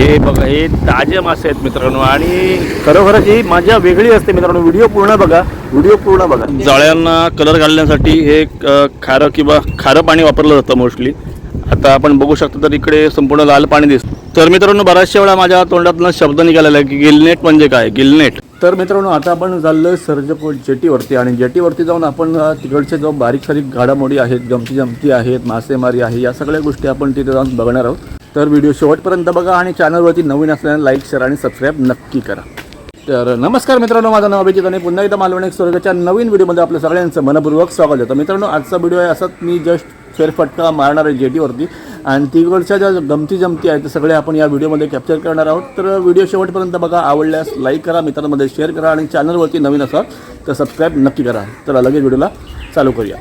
हे बघा हे ताजे मासे आहेत मित्रांनो. आणि खरोखरच ही मजा वेगळी असते मित्रांनो. व्हिडिओ पूर्ण बघा. व्हिडिओ पूर्ण बघा. जाळ्यांना कलर घालण्यासाठी हे खारं किंवा खारं पाणी वापरलं जातं मोस्टली आता आपण बघू शकतो तर इकडे संपूर्ण लाल पाणी दिसतं. तर मित्रांनो बऱ्याचशा वेळा माझ्या तोंडातनं शब्द निघालेला आहे की गिलनेट म्हणजे काय? गिलनेट तर मित्रांनो आता आपण चाललोय सर्जकोट जेटीवरती आणि जेटीवरती जाऊन आपण तिकडचे जो बारीक सारीक घडामोडी आहेत गमती जमती आहेत मासेमारी आहे या सगळ्या गोष्टी आपण तिथे जाऊन बघणार आहोत. तर व्हिडिओ शेवटपर्यंत बघा आणि चॅनलवरती नवीन असल्याने लाईक शेअर आणि सबस्क्राईब नक्की करा. तर नमस्कार मित्रांनो माझं नाव अभिजित आणि पुन्हा एकदा मालवणी स्वर्गाच्या नवीन व्हिडिओमध्ये आपल्या सगळ्यांचं मनपूर्वक स्वागत होतं मित्रांनो आजचा व्हिडिओ आहे असाच मी जस्ट फेरफटका मारणार आहे जेटीवरती आणि तिकडच्या ज्या गमती जमती आहेत ते सगळे आपण या व्हिडिओमध्ये कॅप्चर करणार आहोत. तर व्हिडिओ शेवटपर्यंत बघा आवडल्यास लाईक करा मित्रांमध्ये शेअर करा आणि चॅनलवरती नवीन असाल तर सबस्क्राईब नक्की करा. तर लगेच व्हिडिओला चालू करूया.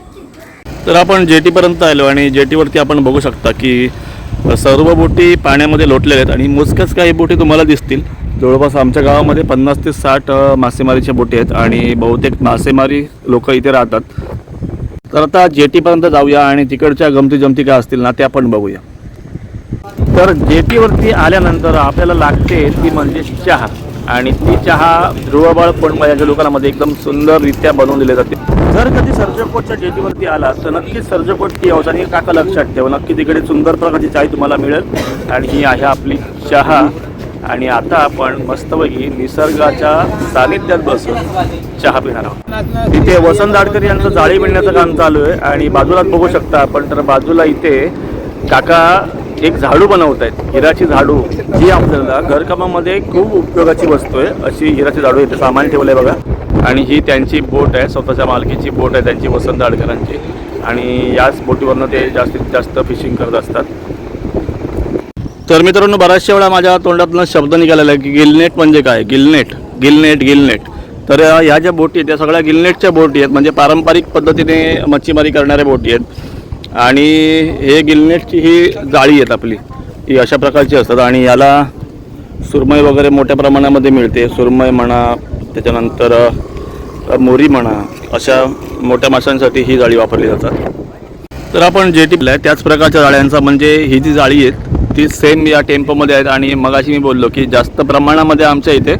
तर आपण जेटीपर्यंत आलो आणि जेटीवरती आपण बघू शकता की सर्व बोटी पाण्यामध्ये लोटलेल्या आहेत आणि मोजक्याच काही बोटी तुम्हाला दिसतील. जवळपास आमच्या गावामध्ये पन्नास ते साठ मासेमारीच्या बोटी आहेत आणि बहुतेक मासेमारी लोक इथे राहतात. तर आता जेटीपर्यंत जाऊया आणि तिकडच्या गमती जमती काय असतील ना त्या पण बघूया. तर जेटीवरती आल्यानंतर आपल्याला लागते ती म्हणजे चहा. आणि ती चहा ध्रुवबाळ कोणमा याच्या लोकांमध्ये एकदम सुंदररित्या बनवून दिली जाते. जर कधी सर्जकोटच्या जेटीवरती आला तर नक्कीच सर्जकोट टी हाऊस आणि काका लक्षात ठेवा. नक्की तिकडे सुंदर प्रकारची चाय तुम्हाला मिळेल. आणि ही आहे आपली चहा. आणि आता आपण मस्तपैकी निसर्गाच्या सानिध्यात बसून चहा पिणार आहोत. इथे वसंत आडकर यांचं जाळी विणण्याचं काम चालू आहे. आणि बाजूला बघू शकता आपण तर बाजूला इथे काका एक झाडू बनवत आहेत. हिराची झाडू. जी आपल्याला घरकामामध्ये खूप उपयोगाची वस्तू आहे. अशी हिराची झाडू इथे सामान ठेवलं आहे बघा. आणि ही त्यांची बोट आहे स्वतःच्या मालकीची बोट आहे त्यांची वसंत आडकरांची आणि याच बोटीवरनं ते जास्तीत जास्त फिशिंग करत असतात. तर मित्रांनो बऱ्याचशा वेळा माझ्या तोंडातनं शब्द निघालेला आहे की गिलनेट म्हणजे काय? गिलनेट. Gillnet gillnet. तर ह्या ज्या बोटी आहेत त्या सगळ्या गिलनेटच्या बोटी आहेत म्हणजे पारंपरिक पद्धतीने मच्छीमारी करणाऱ्या बोटी आहेत. आणि हे गिलनेटची ही जाळी आहेत आपली. ही अशा प्रकारची असतात. आणि याला सुरमई वगैरे मोठ्या प्रमाणामध्ये मिळते. सुरमई म्हणा त्याच्यानंतर मोरी म्हणा अशा मोठ्या माशांसाठी ही जाळी वापरली जातात. तर आपण जे टिपलं आहे त्याच प्रकारच्या जाळ्यांचा म्हणजे ही जी जाळी आहेत ती सेम या टेम्पोमध्ये आहेत आणि मगाशी मी बोललो की जास्त प्रमाणामध्ये आमच्या इथे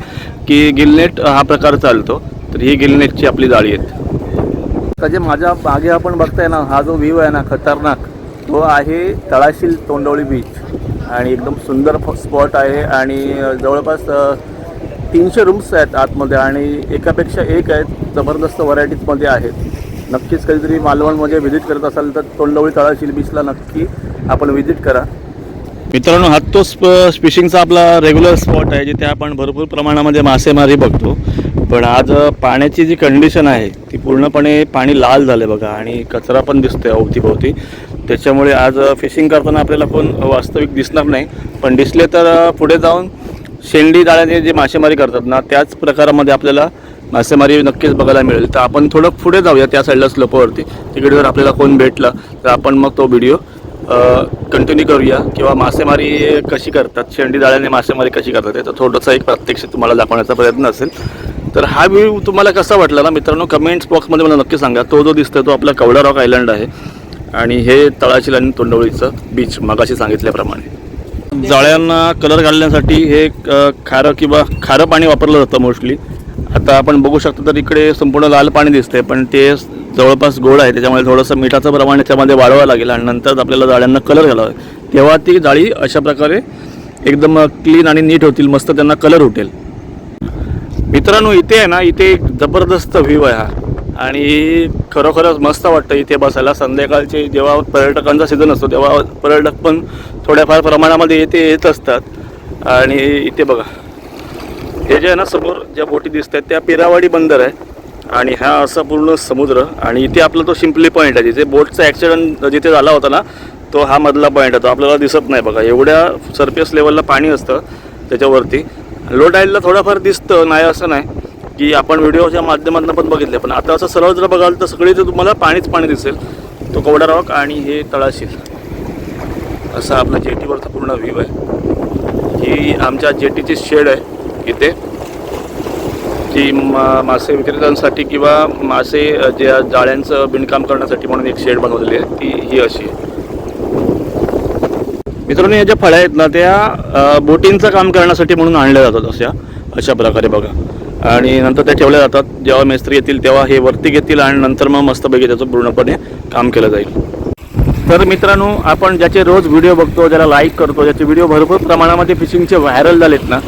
की गिलनेट हा प्रकार चालतो. तर ही गिलनेटची आपली जाळी आहेत. तर जे माझ्या मागे आपण बघताय ना हा जो व्ह्यू आहे ना खतरनाक तो आहे तळाशील तोंडवळी बीच आणि एकदम सुंदर स्पॉट आहे आणि जवळपास तीनशे रूम्स आहेत आतमध्ये आणि एकापेक्षा एक आहेत जबरदस्त व्हरायटीजमध्ये आहेत. नक्कीच कधीतरी मालवणमध्ये म्हणजे व्हिजिट करत असाल तर तोंडवळी तळाशील बीचला नक्की आपण व्हिजिट करा. मित्रांनो हा तो स्प फिशिंगचा आपला रेग्युलर स्पॉट आहे जिथे आपण भरपूर प्रमाणामध्ये मासेमारी बघतो. पण आज पाण्याची जी कंडिशन आहे ती पूर्णपणे पाणी लाल झालं बघा आणि कचरा पण दिसतोय अवतीभोवती. त्याच्यामुळे आज फिशिंग करताना आपल्याला कोण वास्तविक दिसणार नाही. पण दिसले तर पुढे जाऊन शेंडी जाळ्याने जे मासेमारी करतात ना त्याच प्रकारामध्ये आपल्याला मासेमारी नक्कीच बघायला मिळेल. तर आपण थोडं पुढे जाऊया त्या साईडला स्लोपवरती तिकडे जर आपल्याला कोण भेटलं तर आपण मग तो व्हिडिओ कंटिन्यू करूया. किंवा मासेमारी कशी करतात शेंडी जाळ्याने मासेमारी कशी करतात याचा थोडंसं एक प्रत्यक्ष तुम्हाला दाखवण्याचा प्रयत्न असेल. तर हा व्ह्यू तुम्हाला कसा वाटला ना मित्रांनो कमेंट्स बॉक्समध्ये मला नक्की सांगा. तो जो दिसतोय तो आपला कवडा रॉक आयलंड आहे. आणि हे तळाशील आणि तोंडवळीचं बीच मगाशी सांगितल्याप्रमाणे. जाळ्यांना कलर घालण्यासाठी हे खारं किंवा खारं पाणी वापरलं जातं मोस्टली आता आपण बघू शकतो तर इकडे संपूर्ण लाल पाणी दिसतंय पण ते जवळपास गोड आहे. त्याच्यामुळे थोडंसं मिठाचं प्रमाण याच्यामध्ये वाढवावं लागेल आणि नंतर आपल्याला जाळ्यांना कलर घालावं. तेव्हा ती जाळी अशा प्रकारे एकदम क्लीन आणि नीट होतील मस्त त्यांना कलर उठेल. मित्रांनो इथे आहे ना इथे एक जबरदस्त व्ह्यू आहे हा. आणि खरोखरच मस्त वाटतं इथे बसायला. संध्याकाळचे जेव्हा पर्यटकांचा सीझन असतो तेव्हा पर्यटक पण थोड्याफार प्रमाणामध्ये येते येत असतात. आणि इथे बघा हे जे आहे ना समोर ज्या बोटी दिसत आहेत त्या पिरावाडी बंदर आहे. आणि हा असा पूर्ण समुद्र. आणि इथे आपला तो शिंपली पॉईंट आहे. जिथे बोटचा ॲक्सिडंट जिथे झाला होता ना तो हा मधला पॉईंट आहे. तो आपल्याला दिसत नाही बघा. एवढ्या सरफेस लेवलला पाणी असतं त्याच्यावरती. लो टाईडला थोडाफार दिसतं नाही असं नाही. की आपण व्हिडिओच्या माध्यमातून पण बघितले पण आता असं सरळ जर बघाल तर सगळी तर तुम्हाला पाणीच पाणी दिसेल. तो कवडा रॉक आणि हे तळाशील असा आपला जेटीवरचा पूर्ण व्ह्यू आहे. ही आमच्या जेटीची शेड आहे इथे. जी मा मासे विक्रेत्यांसाठी किंवा मासे ज्या जाळ्यांचं बिणकाम करण्यासाठी म्हणून एक शेड बनवलेली आहे ती ही अशी आहे. मित्रांनो या ज्या फळ्या आहेत ना त्या बोटींचं काम करण्यासाठी म्हणून आणल्या जातात अशा अशा प्रकारे बघा. आणि नंतर त्या ठेवल्या जातात. जेव्हा मेस्त्री येतील तेव्हा हे वरती घेतील आणि नंतर मग मस्तपैकी त्याचं पूर्णपणे काम केलं जाईल. तर मित्रांनो आपण ज्याचे रोज व्हिडिओ बघतो ज्याला लाईक करतो ज्याचे व्हिडिओ भरपूर प्रमाणामध्ये फिशिंगचे व्हायरल झालेत ना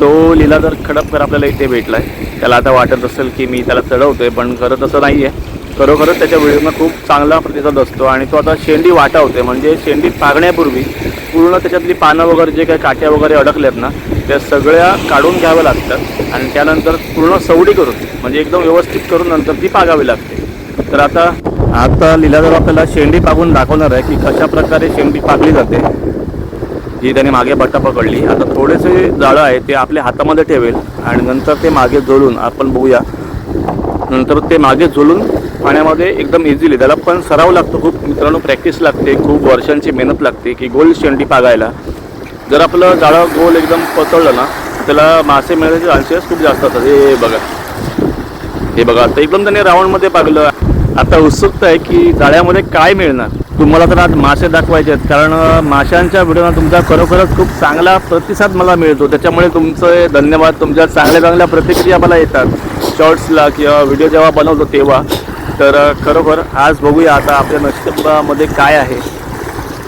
तो लीलाधर खडपकर आपल्याला इथे भेटला आहे त्याला आता वाटत असेल की मी त्याला चढवतोय पण खरं तसं नाही आहे खरोखरच त्याच्या व्हिडिओना खूप चांगला प्रतिसाद असतो आणि तो आता शेंडी वाटावते म्हणजे शेंडी पागण्यापूर्वी पूर्ण त्याच्यातली पानं वगैरे जे काही काट्या वगैरे अडकल्यात ना त्या सगळ्या काढून घ्याव्या लागतात आणि त्यानंतर पूर्ण सवडी करून म्हणजे एकदम व्यवस्थित करून नंतर ती पागावी लागते. तर आता आता लिलाधर आपल्याला शेंडी पागून दाखवणार आहे की कशा प्रकारे शेंडी पागली जाते. जी त्याने मागे बट्टा पकडली. आता थोडेसे जाळं आहे ते आपल्या हातामध्ये ठेवेल आणि नंतर ते मागे जोडून आपण बघूया. नंतर ते मागे झोलून पाण्यामध्ये एकदम इझिली त्याला पण सराव लागतो खूप. मित्रांनो प्रॅक्टिस लागते खूप वर्षांची मेहनत लागते की गोल शेंडी पागायला. जर आपलं जाळं गोल एकदम पतळलं ना त्याला मासे मिळण्याचे चान्सेस खूप जास्त असतात. हे बघा. हे बघा आता एकदम त्याने राऊंडमध्ये पागलं आता उत्सुकता आहे की जाळ्यामध्ये काय मिळणार? तुम्हाला तर आज मासे दाखवायचे आहेत. कारण माशांच्या व्हिडिओना तुमचा खरोखरच खूप चांगला प्रतिसाद मला मिळतो. त्याच्यामुळे तुमचे धन्यवाद. तुमच्या चांगल्या चांगल्या प्रतिक्रिया मला येतात. शॉर्ट्सला किंवा व्हिडिओ जेव्हा बनवतो तेव्हा. तर खरोखर आज बघूया आता आपल्या नक्षत्रामध्ये काय आहे.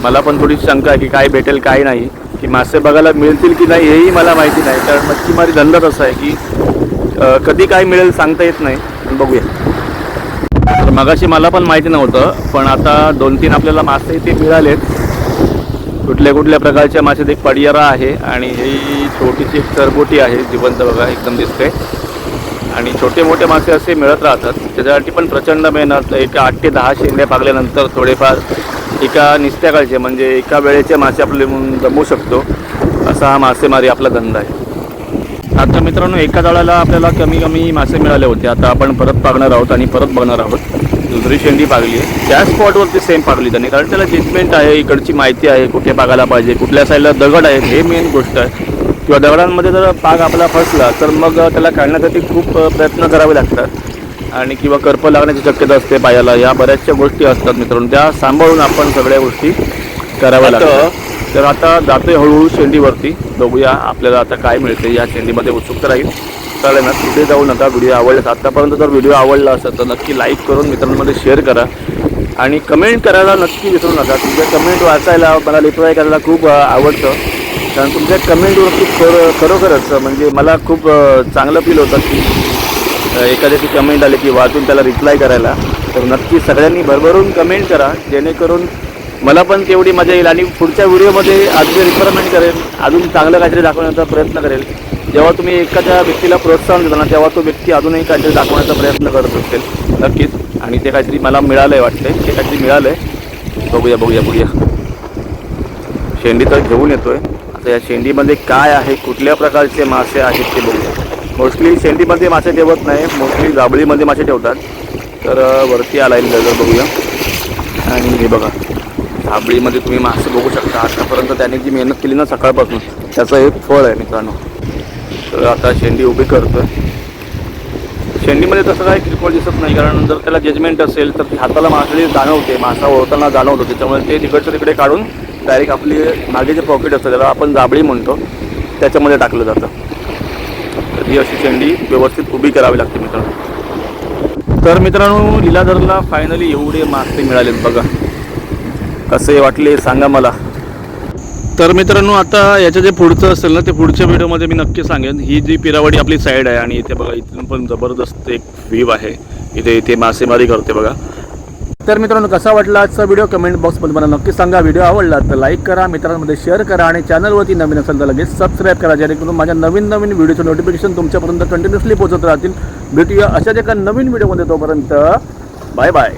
मला पण थोडी शंका आहे की काय भेटेल काय नाही. की मासे बघायला मिळतील की नाही हेही मला माहिती नाही. कारण मच्छीमारी धंदाच असा आहे की कधी काय मिळेल सांगता येत नाही. पण बघूया. तर मगाशी मला पण माहिती नव्हतं पण आता दोन तीन आपल्याला मासे इथे मिळालेत. कुठल्या कुठल्या प्रकारच्या माशात एक पडियारा आहे आणि ही छोटीशी एक सरबोटी आहे जिवंत बघा एकदम दिसते. आणि छोटे मोठे मासे असे मिळत राहतात. त्याच्यासाठी पण प्रचंड मेहनत एक आठ ते दहा शेंड्या पागल्यानंतर थोडेफार एका निस्त्याकाळचे म्हणजे एका वेळेचे मासे आपले म्हणून जमवू शकतो. असा हा मासेमारी आपला धंदा आहे. आता मित्रांनो एका जाळाला आपल्याला कमी कमी मासे मिळाले होते. आता आपण परत पागणार आहोत आणि परत बघणार आहोत. दुसरी शेंडी पागली आहे. त्या स्पॉटवरती सेम पागली त्याने. कारण त्याला ट्रीटमेंट आहे इकडची माहिती आहे कुठे पागायला पाहिजे कुठल्या साईडला दगड आहे हे मेन गोष्ट आहे. किंवा दगडांमध्ये जर पाग आपला फसला तर मग त्याला काढण्यासाठी खूप प्रयत्न करावे लागतात. आणि किंवा करपं लागण्याची शक्यता असते पायाला या बऱ्याचशा गोष्टी असतात मित्रांनो. त्या सांभाळून आपण सगळ्या गोष्टी कराव्या लागतात. तर आता जातोय हळूहळू शेंडीवरती. बघूया आपल्याला आता काय मिळते या शेंडीमध्ये उत्सुकता राहील. चालेल ना? कुठे जाऊ नका व्हिडिओ आवडला. आतापर्यंत जर व्हिडिओ आवडला असेल तर नक्की लाईक करून मित्रांमध्ये शेअर करा. आणि कमेंट करायला नक्की विसरू नका. तुमच्या कमेंट वाचायला मला रिप्लाय करायला खूप आवडतं. कारण तुमच्या कमेंटवरती खरो खरोखरच म्हणजे मला खूप चांगलं फील होतं की एखाद्याची कमेंट आली की वाचून त्याला रिप्लाय करायला तर नक्की सगळ्यांनी भरभरून कमेंट करा जेणेकरून मला पण तेवढी मजा येईल आणि पुढच्या व्हिडिओमध्ये अजून रिक्वायरमेंट करेल अजून चांगलं काहीतरी दाखवण्याचा प्रयत्न करेल. जेव्हा तुम्ही एखाद्या व्यक्तीला प्रोत्साहन देता ना तेव्हा तो व्यक्ती अजूनही काहीतरी दाखवण्याचा प्रयत्न करत असेल. नक्कीच. आणि ते काहीतरी मला मिळालं आहे वाटतं ते काहीतरी मिळालं आहे बघूया बघूया बघूया. शेंडी तर घेऊन येतो आहे आता या शेंडीमध्ये काय आहे? कुठल्या प्रकारचे मासे आहेत ते बघूया. मोस्टली शेंडीमध्ये मासे ठेवत नाही मोस्टली जाबळीमध्ये मासे ठेवतात. तर वरती आला येईल नजर बघूया. आणि हे बघा जाबळीमध्ये तुम्ही मासे बघू शकता. आतापर्यंत त्याने जी मेहनत केली ना सकाळपासून त्याचं एक फळ आहे मित्रांनो. तर आता शेंडी उभी करतो शेंडीमध्ये तसं काय किरकोळ दिसत नाही कारण जर त्याला जजमेंट असेल तर हाताला मासळी जाणवते. मासा ओळखताना जाणवतो. त्याच्यामुळे ते तिकडचं तिकडे काढून डायरेक्ट आपली मागे जे पॉकेट असतं त्याला आपण जाबळी म्हणतो. त्याच्यामध्ये टाकलं जातं. ही अशी शेंडी व्यवस्थित उभी करावी लागते मित्रांनो. तर मित्रांनो लीलाधरला फायनली एवढे मासे मिळालेत बघा. कसे वाटले सांगा मला. तर मित्रांनो आता याचं जे पुढचं असेल ना ते पुढच्या व्हिडिओमध्ये मी नक्की सांगेन. ही जी पिरावडी आपली साईड आहे आणि इथे बघा इथून पण जबरदस्त एक व्ह्यू आहे. इथे इथे मासेमारी करते बघा. तर मित्रांनो कसा वाटला आजचा व्हिडिओ कमेंट बॉक्समध्ये मला नक्की सांगा. व्हिडिओ आवडला तर लाईक करा मित्रांमध्ये शेअर करा आणि चॅनलवरती नवीन असेल तर लगेच सबस्क्राईब करा जेणेकरून माझ्या नवीन नवीन व्हिडिओचं नोटिफिकेशन तुमच्यापर्यंत कंटिन्युअसली पोहोचत राहतील. भेटूया अशाच एका नवीन व्हिडिओमध्ये तोपर्यंत. Bye bye